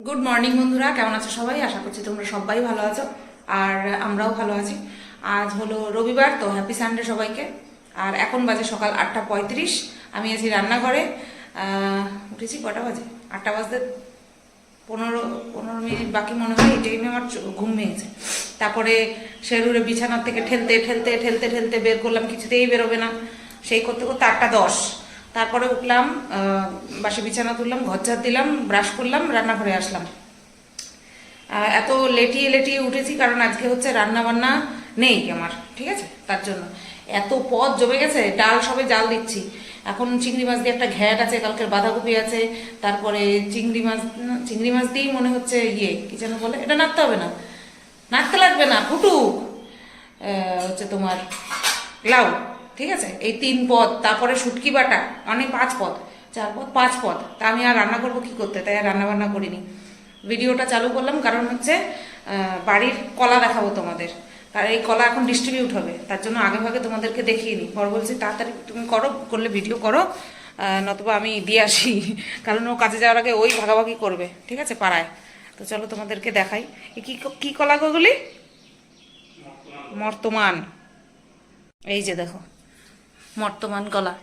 Good morning বন্ধুরা। কেমন আছো সবাই? আশা করছি তোমরা সবাই ভালো আছো, আর আমরাও ভালো আছি। আজ হলো রবিবার, তো হ্যাপি সানডে সবাইকে। আর এখন বাজে সকাল আটটা পঁয়ত্রিশ। আমি আছি রান্নাঘরে। উঠেছি কটা বাজে? আটটা বাজতে পনেরো পনেরো মিনিট বাকি মনে হয়, এই টাইমে আমার ঘুম ভেঙেছে। তারপরে শেরুরে বিছানার থেকে ঠেলতে ঠেলতে ঠেলতে ঠেলতে বের করলাম, কিছুতেই বেরোবে না। সেই করতে করতে আটটা দশ। তারপরে উঠলাম বাসি বিছানা তুললাম, ঘর ঝাড় দিলাম ব্রাশ করলাম, রান্নাঘরে আসলাম। এত লেটিয়ে লেটিয়ে উঠেছি কারণ আজকে হচ্ছে রান্না বান্না নেই আমার, ঠিক আছে? তার জন্য। এত পদ জমে গেছে, ডাল সবে জাল দিচ্ছি। এখন চিংড়ি মাছ দিয়ে একটা ঘ্যাট আছে, কালকের বাঁধাকপি আছে, তারপরে চিংড়ি মাছ চিংড়ি মাছ দিয়েই মনে হচ্ছে ইয়ে কি যেন বলে? এটা নাড়তে হবে না। নাড়তে লাগবে না, ফুটুক। হচ্ছে তোমার লাউ। ঠিক আছে? এই তিন পদ তারপরে শুটকি বাটা মানে পাঁচ পদ চার পদ পাঁচ পদ। তা আমি আর রান্না করব কি করতে? তাই আর রান্না বান্না করিনি। ভিডিওটা চালু করলাম কারণ হচ্ছে বাড়ির কলা দেখাবো তোমাদের। আর এই কলা এখন ডিস্ট্রিবিউট হবে তার জন্য আগে ভাগে তোমাদেরকে দেখিয়ে নিই পর বলছি তাড়াতাড়ি তুমি করো করলে ভিডিও করো নতুবা আমি দিয়ে আসি। কারণ ও কাজে যাওয়ার আগে ওই ভাগাভাগি করবে ঠিক আছে? পাড়ায়। তো চলো তোমাদেরকে দেখাই। কি কি কলা গুলি মর্তমান। এই যে দেখো। মর্তমান কলা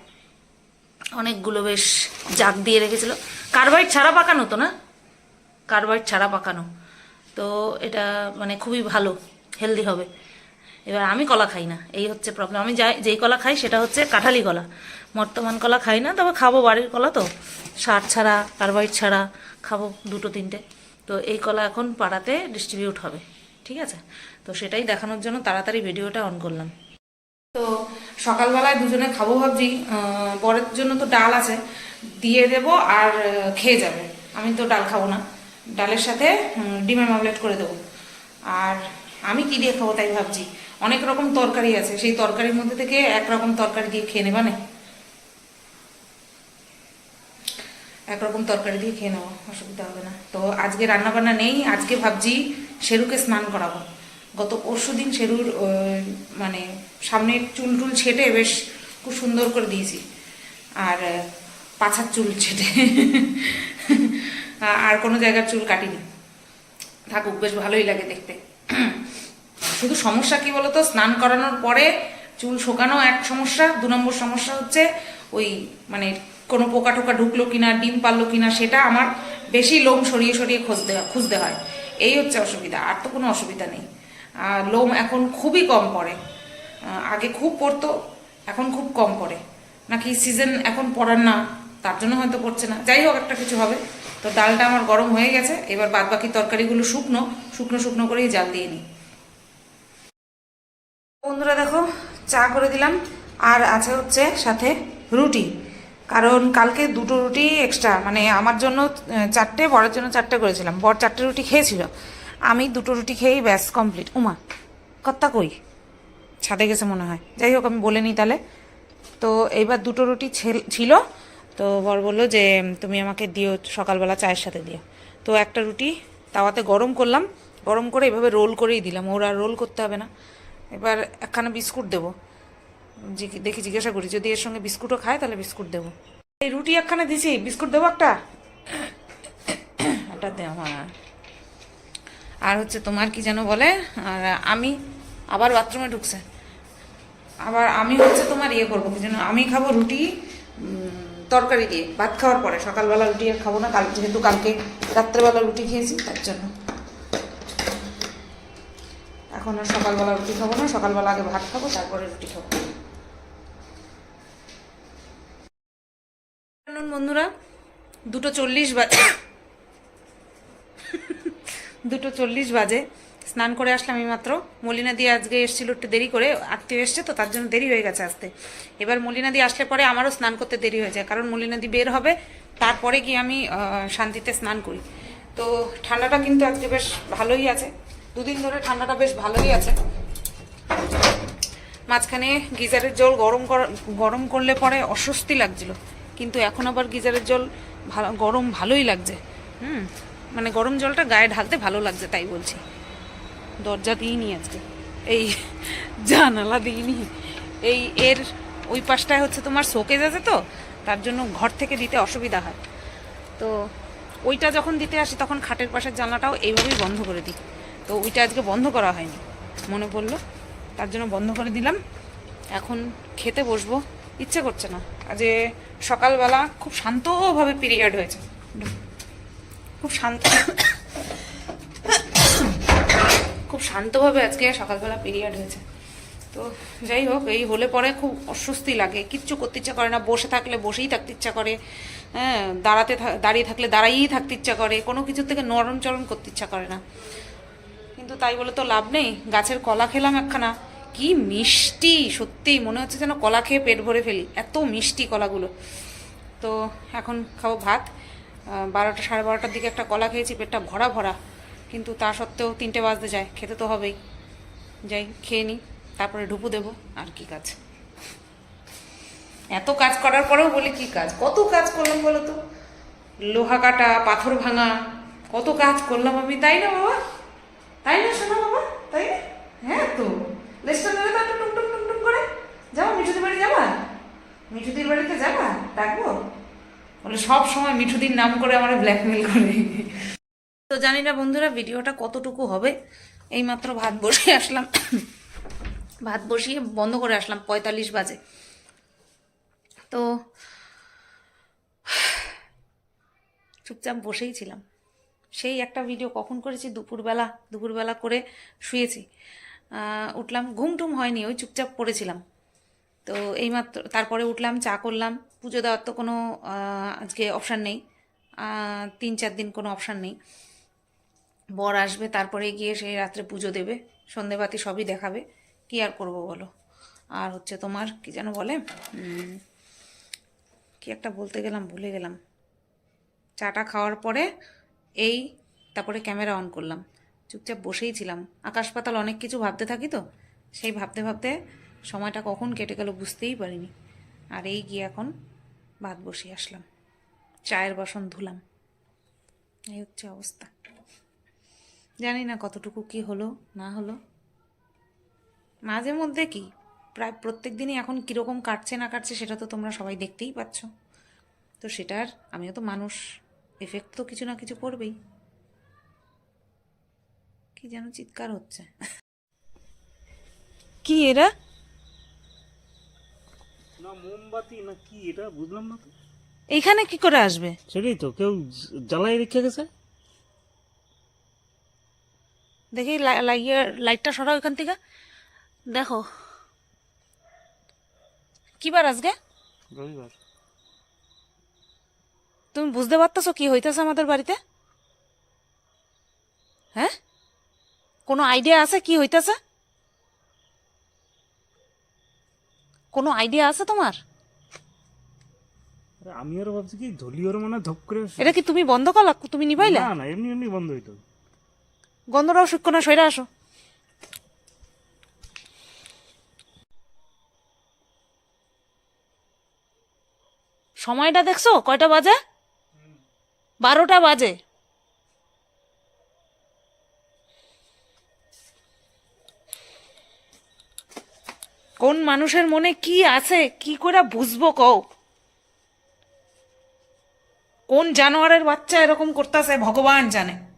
অনেকগুলো বেশ জাগ দিয়ে রেখেছিল। কার্বাইড ছাড়া পাকানো তো না? কার্বাইড ছাড়া পাকানো। তো এটা মানে খুবই ভালো, হেলদি হবে। এবার আমি কলা খাই না, এই হচ্ছে প্রবলেম আমি যাই, যেই কলা খাই সেটা হচ্ছে কাঁঠালি কলা। বর্তমান কলা খাই না, তবে খাব বাড়ির কলা তো। সার ছাড়া, কার্বাইড ছাড়া খাব দুটো তিনটে। তো এই কলা এখন পাড়াতে ডিস্ট্রিবিউট হবে, ঠিক আছে? তো সেটাই দেখানোর জন্য তাড়াতাড়ি ভিডিওটা অন করলাম। তো সকালবেলায় দুজনে খাব ভাবছি বরের জন্য তো ডাল আছে, দিয়ে দেব আর খেয়ে যাবে। আমি তো ডাল খাব না। ডালের সাথে ডিমের মামলেট করে দেবো। আর আমি কি দিয়ে খাব তাই ভাবছি। অনেক রকম তরকারি আছে, সেই তরকারির মধ্যে থেকে এক রকম তরকারি দিয়ে খেয়ে নেবা না। একরকম তরকারি দিয়ে খেয়ে নেব অসুবিধা হবে না। তো আজকে রান্না বান্না নেই, আজকে ভাবছি শেরুকে স্নান করাবো। গত পরশু দিন শেরুর মানে সামনে চুল টুল ছেটে বেশ খুব সুন্দর করে দিয়েছি। আর পাছার চুল ছেটে। আর কোনো জায়গার চুল কাটিনি। থাকুক, বেশ ভালোই লাগে দেখতে। শুধু সমস্যা কি বলতো? স্নান করানোর পরে চুল শোকানো এক সমস্যা, দু নম্বর সমস্যা হচ্ছে ওই মানে কোনো পোকা টোকা ঢুকলো কিনা, ডিম পারল কিনা, সেটা আমার বেশি লোম সরিয়ে সরিয়ে খুঁজতে খুঁজতে হয়। এই হচ্ছে অসুবিধা, আর তো কোনো অসুবিধা নেই। লোম এখন খুবই কম পড়ে। আগে খুব পড়তো, এখন খুব কম পড়ে। নাকি সিজন এখন পড়ার না, তার জন্য হয়তো পড়ছে না। যাই হোক, একটা কিছু হবে। তো ডালটা আমার গরম হয়ে গেছে, এবার বাদ বাকি তরকারিগুলো শুকনো শুকনো শুকনো করেই জাল দিয়ে নিই। বন্ধুরা দেখো, চা করে দিলাম, আর আছে হচ্ছে সাথে রুটি। কারণ কালকে দুটো রুটি এক্সট্রা মানে আমার জন্য চারটে, বরের জন্য চারটে করেছিলাম। বর চারটে রুটি খেয়েছিল। আমি দুটো রুটি খেয়েই ব্যাস কমপ্লিট উমা, কত্তা কই? ছাদে গেছে মনে হয়। যাই হোক, আমি বলে নিই তাহলে। তো এইবার দুটো রুটি ছেল- তো বর বলল যে, তুমি আমাকে দিও সকালবেলা চায়ের সাথে দিও তো একটা রুটি তাওয়াতে গরম করলাম। গরম করে এভাবে রোল করেই দিলাম। ওর আর রোল করতে হবে না। এবার একখানা বিস্কুট দেবো। দেখি জিজ্ঞাসা করি, যদি এর সঙ্গে বিস্কুটও খায় তাহলে বিস্কুট দেবো। এই রুটি একখানা দিছি। বিস্কুট দেবো একটা? একটা দে আমার। আর হচ্ছে তোমার কি যেন বলে, আর আমি আবার বাথরুমে ঢুকছে। আবার আমি হচ্ছে তোমার ইয়ে করব, কি যেন আমি খাব রুটি তরকারি দিয়ে, ভাত খাওয়ার পরে। সকালবেলা রুটি আর খাব না, কাল যেহেতু কালকে রাত্রেবেলা রুটি খেয়েছি, তার জন্য। এখন আর সকালবেলা রুটি খাব না, সকালবেলা আগে ভাত খাব, তারপরে রুটি খাব। বন্ধুরা, দুটো চল্লিশ বাজে দুটো চল্লিশ বাজে। স্নান করে আসলাম এই মাত্র মলিনা দিয়ে আজকে এসেছিল একটু দেরি করে, আত্মীয় এসছে তো তার জন্য দেরি হয়ে গেছে আসতে। এবার মলিনা দিয়ে আসলে পরে আমারও স্নান করতে দেরি হয়ে যায়, কারণ মলিনা দি বের হবে, তারপরে গিয়ে আমি শান্তিতে স্নান করি। তো ঠান্ডাটা কিন্তু আজকে বেশ ভালোই আছে। দুদিন ধরে ঠান্ডাটা বেশ ভালোই আছে। মাঝখানে গিজারের জল গরম গরম করলে পরে অস্বস্তি লাগছিল। কিন্তু এখন আবার গিজারের জল ভালো গরম ভালোই লাগছে। হুম মানে গরম জলটা গায়ে ঢালতে ভালো লাগছে, তাই বলছি। দরজা দিইনি আজকে। এই জানালা দিইনি এই এর ওই পাশটায় হচ্ছে তোমার শোকেজ আছে তো, তার জন্য ঘর থেকে দিতে অসুবিধা হয়। তো ওইটা যখন দিতে আসি তখন খাটের পাশের জানলাটাও এইভাবেই বন্ধ করে দিই। তো ওইটা আজকে বন্ধ করা হয়নি। মনে পড়ল, তার জন্য বন্ধ করে দিলাম। এখন খেতে বসবো, ইচ্ছে করছে না। আজ সকালবেলা খুব শান্তভাবে পিরিয়ড হয়েছে। খুব শান্ত। খুব শান্তভাবে আজকে সকালবেলা পিরিয়ড হয়েছে। তো যাই হোক, এই হলে পরে খুব অস্বস্তি লাগে। কিচ্ছু করতে ইচ্ছা করে না, বসে থাকলে বসেই থাকতে ইচ্ছা করে। হ্যাঁ দাঁড়াতে দাঁড়িয়ে থাকলে দাঁড়াইয়েই থাকতে ইচ্ছা করে। কোনো কিছুর থেকে নরম চরম করতে ইচ্ছা করে না। কিন্তু তাই বলে তো লাভ নেই। গাছের কলা খেলাম একখানা। কি মিষ্টি! সত্যি মনে হচ্ছে যেন কলা খেয়ে পেট ভরে ফেলি। এত মিষ্টি কলাগুলো। তো এখন খাব ভাত। বারোটা, সাড়ে বারোটার দিকে একটা কলা খেয়েছি, পেটটা ভরা ভরা। কিন্তু তা সত্ত্বেও তিনটে বাজতে যায়, খেতে তো হবেই। যাই, খেয়ে নিই তারপরে ঢুপু দেবো, আর কি কাজ? এত কাজ করার পরেও বলি কি কাজ? কত কাজ করলাম বলো তো? লোহা কাটা, পাথর ভাঙা, কত কাজ করলাম আমি, তাই না বাবা? তাই না শোনা বাবা? তাই হ্যাঁ তো। লেসটা নেবে তো টুক টুক টুক টুক করে। যাও, মিঠুদির বাড়ি যাবা? মিঠুদির বাড়িতে যাবা? ডাকবো? বলে সব সময় মিঠুদির নাম করে আমার ব্ল্যাকমেল করে। তো জানি না বন্ধুরা, ভিডিওটা কতটুকু হবে? এইমাত্র ভাত বসিয়ে আসলাম। ভাত বসিয়ে বন্ধ করে আসলাম, পঁয়তাল্লিশ বাজে। তো চুপচাপ বসেই ছিলাম। সেই একটা ভিডিও কখন করেছি? দুপুরবেলা দুপুরবেলা করে শুয়েছি। উঠলাম, ঘুম টুম হয়নি, ওই চুপচাপ পড়েছিলাম। তো এইমাত্র, তারপরে উঠলাম, চা করলাম। পুজো দেওয়ার তো কোনো আজকে অপশান নেই। তিন চার দিন কোনো অপশান নেই। বর আসবে, তারপরে গিয়ে সেই রাত্রে পুজো দেবে, সন্ধেবাতি সবই দেখাবে। কি আর করব বলো? আর হচ্ছে তোমার, কি যেন বলে? কি একটা বলতে গেলাম, ভুলে গেলাম। চাটা খাওয়ার পরে এই, তারপরে ক্যামেরা অন করলাম। চুপচাপ বসেই ছিলাম। আকাশ পাতাল অনেক কিছু ভাবতে থাকি তো, সেই ভাবতে ভাবতে সময়টা কখন কেটে গেল বুঝতেই পারিনি। আর এই গিয়ে এখন ভাত বসিয়ে আসলাম। চায়ের বাসন ধুলাম। এই হচ্ছে অবস্থা। জানি না কতটুকু কি হলো না হলো। মাঝে মধ্যে কি প্রায় প্রত্যেক দিনই এখন কীরকম কাটছে না কাটছে সেটা তো তোমরা সবাই দেখতেই পাচ্ছ। তো সেটার আমিও তো মানুষ এফেক্ট তো কিছু না কিছু করবেই কি যেন চিৎকার হচ্ছে। কি এরা? না মোমবাতি না কি এটা বুঝলাম না তো। এইখানে কি করে আসবে? সেটাই তো কেউ জ্বালাই রেখে গেছে? দেখি লাগিয়ে লাইটটা সরাও এখান থেকে। দেখো। কি বার আজকে? রবিবার। তুমি বুঝতে পারতেছো কি হইতেছে আমাদের বাড়িতে? হ্যাঁ? কোনো আইডিয়া আছে কি হইতেছে? কোনো আইডিয়া আছে তোমার? আমি আরও ভাবছি কি ধলিওর মানে ধপ করে এটা কি তুমি বন্ধ করলা? তুমি নিবাইলা না না এমনি এমনি বন্ধ হইতো। গন্ধটাও সূক্ষ্ম না সইরা আসো। সময়টা দেখছ? কয়টা বাজে? বারোটা বাজে। কোন মানুষের মনে কি আছে, কি করে বুঝব কও? কোন জানোয়ারের বাচ্চা এরকম করতেছে, ভগবান জানে।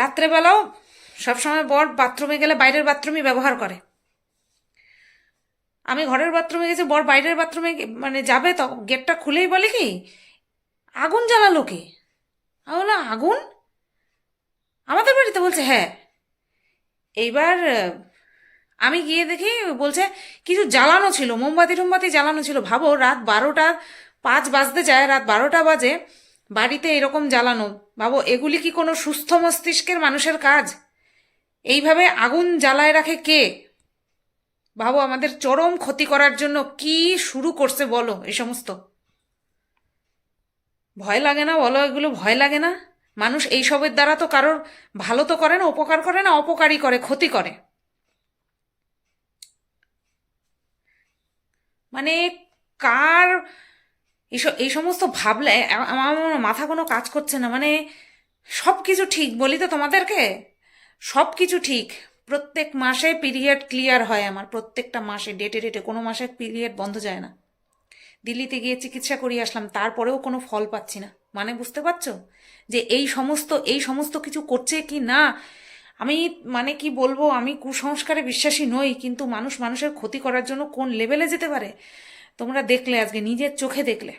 রাত্রেবেলাও সবসময় বর বাথরুমে গেলে বাইরের বাথরুমই ব্যবহার করে। আমি ঘরের বাথরুমে গেছি, বর বাইরের বাথরুমে মানে যাবে তো, গেটটা খুলেই বলে কি, আগুন জ্বালালো কে? বললাম, আগুন? আমাদের বাড়িতে বলছে হ্যাঁ। এইবার আমি গিয়ে দেখি বলছে, কিছু জ্বালানো ছিল মোমবাতি টোমবাতি জ্বালানো ছিল। ভাবো, রাত বারোটা পাঁচ বাজতে যায়, রাত বারোটা বাজে। বাড়িতে এরকম জ্বালানো। ভাবো এগুলি কি কোনো সুস্থ মস্তিষ্কের মানুষের কাজ? এইভাবে আগুন জ্বালায় রাখে কে? ভাবো আমাদের চরম ক্ষতি করার জন্য কি শুরু করছে বলো এই সমস্ত? ভয় লাগে না বলো? এগুলো ভয় লাগে না? মানুষ এইসবের দ্বারা তো কারোর ভালো তো করে না, উপকার করে না, অপকারই করে, ক্ষতি করে। মানে কার এইসব এই সমস্ত ভাবলে আমার মাথা কোনো কাজ করছে না। মানে সব কিছু ঠিক, বলি তো তোমাদেরকে? সব কিছু ঠিক। প্রত্যেক মাসে পিরিয়ড ক্লিয়ার হয় আমার, প্রত্যেকটা মাসে ডেটে ডেটে কোনো মাসে পিরিয়ড বন্ধ যায় না। দিল্লিতে গিয়ে চিকিৎসা করিয়ে আসলাম, তারপরেও কোনো ফল পাচ্ছি না। মানে বুঝতে পারছ? যে এই সমস্ত এই সমস্ত কিছু করছে কি না? আমি মানে কি বলব, আমি কুসংস্কারে বিশ্বাসী নই, কিন্তু মানুষ মানুষের ক্ষতি করার জন্য কোন লেভেলে যেতে পারে? তোমরা দেখলে আজকে, নিজের চোখে দেখলে।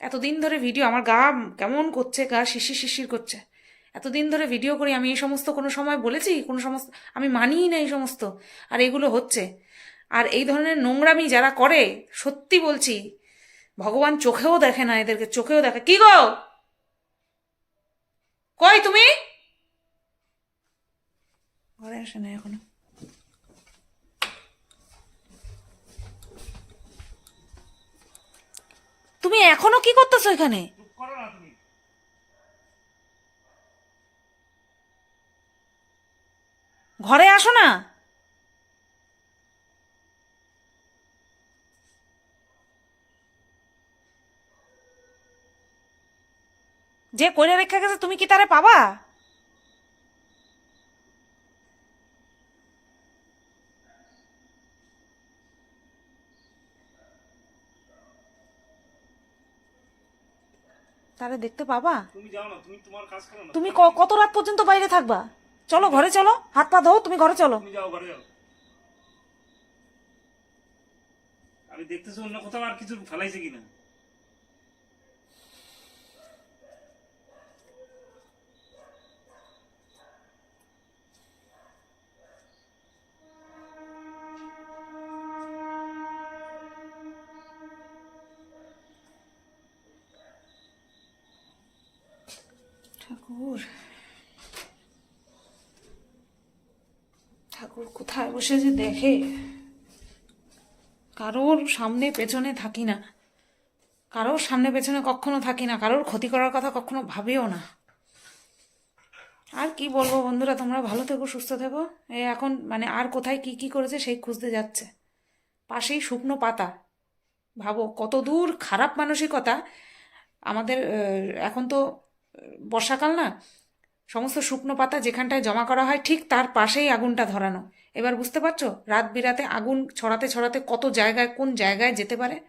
এতদিন ধরে ভিডিও আমার গা কেমন করছে, গা শিশির শিশির করছে। এতদিন ধরে ভিডিও করি, আমি এই সমস্ত কোনো সময় বলেছি? কোনো সমস্ত, আমি মানিই না এই সমস্ত। আর এগুলো হচ্ছে। আর এই ধরনের নোংরামি যারা করে, সত্যি বলছি, ভগবান চোখেও দেখে না এদেরকে, চোখেও দেখে। কি গো? কই তুমি? ঘরে আসে না এখনও। তুমি এখনও কি করতেছো এখানে? ঘরে আসো না। যে কইরা রেখা গেছে, তুমি কি তারে পাবা? তারে দেখতে পাবা। তুমি যাও না তুমি তোমার কাজ করো না। তুমি কত রাত পর্যন্ত বাইরে থাকবা? চলো ঘরে চলো হাত পা ধো তুমি ঘরে চলো। তুমি যাও ঘরে যাও। আমি দেখতেছি অন্য কোথাও আর কিছু ফেলাইছে কিনা? ঠাকুর। ঠাকুর কোথায় বসে যে দেখে? কারোর সামনে পেছনে থাকি না। কারোর সামনে পেছনে কখনো থাকি না। কারোর ক্ষতি করার কথা কখনো ভাবিও না। আর কি বলব বন্ধুরা, তোমরা ভালো থেকো, সুস্থ থেকো। এ এখন মানে আর কোথায় কি কি করেছে সেই খুঁজতে যাচ্ছে। পাশেই শুকনো পাতা। ভাবো কত দূর খারাপ মানসিকতা। আমাদের এখন তো বর্ষাকাল না, সমস্ত শুকনো পাতা যেখানটায় জমা করা হয় ঠিক তার পাশেই আগুনটা ধরানো। এবার বুঝতে পারছ, রাত বিরাতে আগুন ছড়াতে ছড়াতে কত জায়গায় কোন জায়গায় যেতে পারে?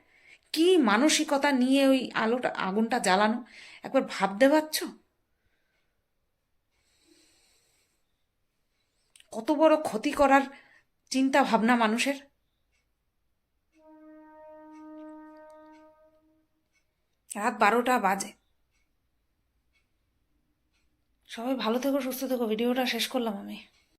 কি মানসিকতা নিয়ে ওই আলোটা, আগুনটা জ্বালানো? একবার ভাবতে পারছ? কত বড় ক্ষতি করার চিন্তা ভাবনা মানুষের। রাত বারোটা বাজে। সবাই ভালো থেকো সুস্থ থেকো। ভিডিওটা শেষ করলাম আমি।